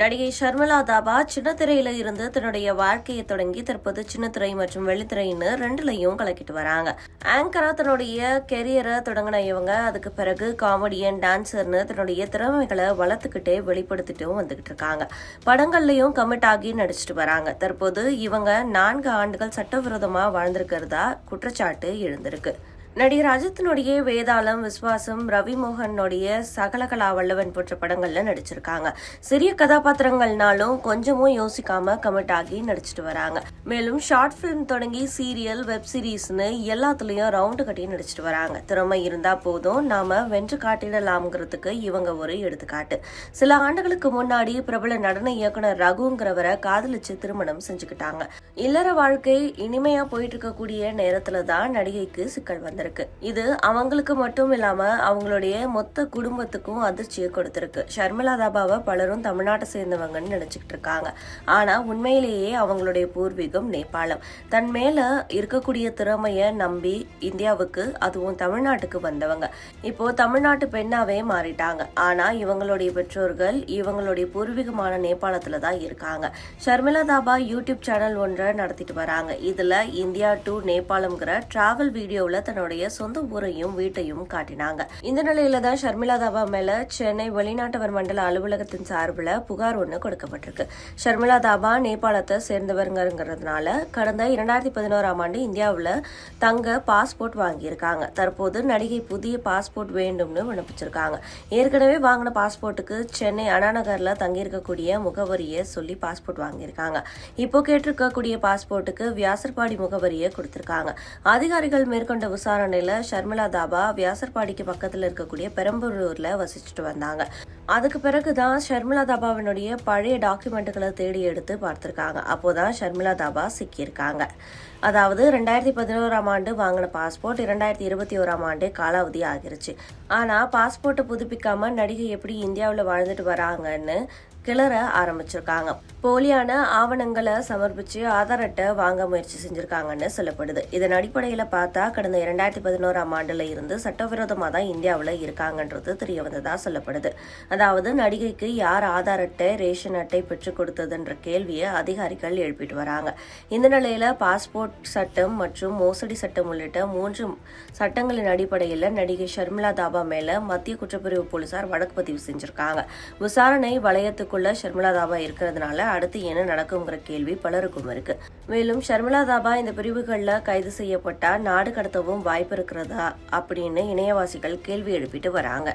நடிகை ஷர்மிளா தாபா சின்னத்திரையில இருந்து தன்னுடைய வாழ்க்கையை தொடங்கி தற்போது சின்னத்திரை மற்றும் வெள்ளித்திரைன்னு ரெண்டுலையும் கலக்கிட்டு வராங்க. ஆங்கரா தன்னுடைய கெரியரை தொடங்கின இவங்க. அதுக்கு பிறகு காமெடியன் டான்சர்னு தன்னுடைய திறமைகளை வளர்த்துக்கிட்டே வெளிப்படுத்திட்டும் வந்துகிட்டு இருக்காங்க. படங்கள்லயும் கமிட் ஆகி நடிச்சிட்டு வராங்க. தற்போது இவங்க நான்கு ஆண்டுகள் சட்டவிரோதமா வாழ்ந்திருக்கிறதா குற்றச்சாட்டு எழுந்திருக்கு. நடிகர் அஜித்தினுடைய வேதாளம் விஸ்வாசம் ரவிமோகனுடைய சகலகலா வல்லவன் போன்ற படங்கள்ல நடிச்சிருக்காங்க. சிறிய கதாபாத்திரங்கள்னாலும் கொஞ்சமும் யோசிக்காம கமிட் ஆகி நடிச்சிட்டு வராங்க. மேலும் ஷார்ட் பிலிம் தொடங்கி சீரியல் வெப் சீரிஸ்னு எல்லாத்துலயும் ரவுண்டு கட்டி நடிச்சிட்டு வராங்க. திறமை இருந்தா போதும் நாம வென்று காட்டிடலாம்ங்கிறதுக்கு இவங்க ஒரு எடுத்துக்காட்டு. சில ஆண்டுகளுக்கு முன்னாடி பிரபல நடன இயக்குனர் ரகுங்கிறவரை காதலிச்சு திருமணம் செஞ்சுக்கிட்டாங்க. இல்லற வாழ்க்கை இனிமையா போயிட்டு இருக்கக்கூடிய நேரத்துல தான் நடிகைக்கு சிக்கல் வந்திருக்கு. இது அவங்களுக்கு மட்டும் இல்லாம அவங்களுடைய மொத்த குடும்பத்துக்கும் அதிர்ச்சியை கொடுத்திருக்கு. ஷர்மிளா தாபாவை பலரும் தமிழ்நாட்டை சேர்ந்தவங்கன்னு நினைச்சுக்கிட்டு இருக்காங்க. ஆனா உண்மையிலேயே அவங்களுடைய பூர்வீகம் நேபாளம். தன் மேல இருக்கக்கூடிய திறமைய நம்பி இந்தியாவுக்கு அதுவும் தமிழ்நாட்டுக்கு வந்தவங்க. இப்போ தமிழ்நாட்டு பெண்ணாவே மாறிட்டாங்க. ஆனா இவங்களுடைய பெற்றோர்கள் இவங்களுடைய பூர்வீகமான நேபாளத்துல தான் இருக்காங்க. ஷர்மிளா தாபா யூடியூப் சேனல் ஒன்றை நடத்திட்டு வராங்க. இதுல இந்தியா டு நேபாளம்ங்கிற டிராவல் வீடியோவில் தன்னுடைய தன்னுடைய சொந்த ஊரையும் வீட்டையும் காட்டினாங்க. இந்த நிலையில தான் ஷர்மிளா தாபா மேல சென்னை வெளிநாட்டவர் மண்டல அலுவலகத்தின் சார்பில் புகார் ஒன்று கொடுக்கப்பட்டிருக்கு. ஷர்மிளா தாபா நேபாளத்தை சேர்ந்தவருங்கிறதுனால கடந்த இரண்டாயிரத்தி பதினோராம் ஆண்டு இந்தியாவில் தங்க பாஸ்போர்ட் வாங்கியிருக்காங்க. தற்போது நடிகை புதிய பாஸ்போர்ட் வேண்டும்னு விண்ணப்பிச்சிருக்காங்க. ஏற்கனவே வாங்கின பாஸ்போர்ட்டுக்கு சென்னை அண்ணாநகர்ல தங்கியிருக்கக்கூடிய முகவரியை சொல்லி பாஸ்போர்ட் வாங்கியிருக்காங்க. இப்போ கேட்டிருக்கக்கூடிய பாஸ்போர்ட்டுக்கு வியாசர்பாடி முகவரியை கொடுத்திருக்காங்க. அதிகாரிகள் மேற்கொண்ட விசாரணை விசாரணையில் ஷர்மிளா தாபா வியாசர்பாடிக்கு பக்கத்தில் இருக்கக்கூடிய பெரம்பலூரில் வசிச்சுட்டு வந்தாங்க. அதுக்கு பிறகு தான் ஷர்மிளா தாபாவினுடைய பழைய டாக்குமெண்ட்டுகளை தேடி எடுத்து பார்த்திருக்காங்க. அப்போதான் ஷர்மிளா தாபா சிக்கியிருக்காங்க. அதாவது ரெண்டாயிரத்தி பதினோராம் ஆண்டு வாங்கின பாஸ்போர்ட் இரண்டாயிரத்தி இருபத்தி ஓராம் ஆண்டு காலாவதி ஆகிருச்சு. ஆனால் பாஸ்போர்ட்டை புதுப்பிக்காமல் நடிகை எப்படி இந்தியாவில் வாழ்ந்துட்டு வராங்கன்னு கிளற ஆரம்பிச்சிருக்காங்க. போலியான ஆவணங்களை சமர்ப்பிச்சு ஆதார் அட்டை வாங்க முயற்சி செஞ்சிருக்காங்கன்னு சொல்லப்படுது. இதன் அடிப்படையில் பார்த்தா கடந்த இரண்டாயிரத்தி பதினோராம் ஆண்டுல இருந்து சட்டவிரோதமாக தான் இந்தியாவில் இருக்காங்கன்றது தெரிய வந்ததா சொல்லப்படுது. அதாவது நடிகைக்கு யார் ஆதார் அட்டை ரேஷன் அட்டை பெற்றுக் கொடுத்ததுன்ற கேள்வியை அதிகாரிகள் எழுப்பிட்டு வராங்க. இந்த நிலையில பாஸ்போர்ட் சட்டம் மற்றும் மோசடி சட்டம் உள்ளிட்ட மூன்று சட்டங்களின் அடிப்படையில் நடிகை ஷர்மிளா தாபா மேல மத்திய குற்றப்பிரிவு போலீசார் வழக்கு பதிவு செஞ்சிருக்காங்க. விசாரணை வளையத்துக்குள்ள ஷர்மிளா தாபா இருக்கிறதுனால அடுத்து என்ன நடக்குங்கிற கேள்வி பலருக்கும் இருக்கு. மேலும் ஷர்மிளா தாபா இந்த பிரிவுகளில் கைது செய்யப்பட்டா நாடு கடத்தவும் வாய்ப்பு இருக்கிறதா அப்படின்னு இணையவாசிகள் கேள்வி எழுப்பிட்டு வராங்க.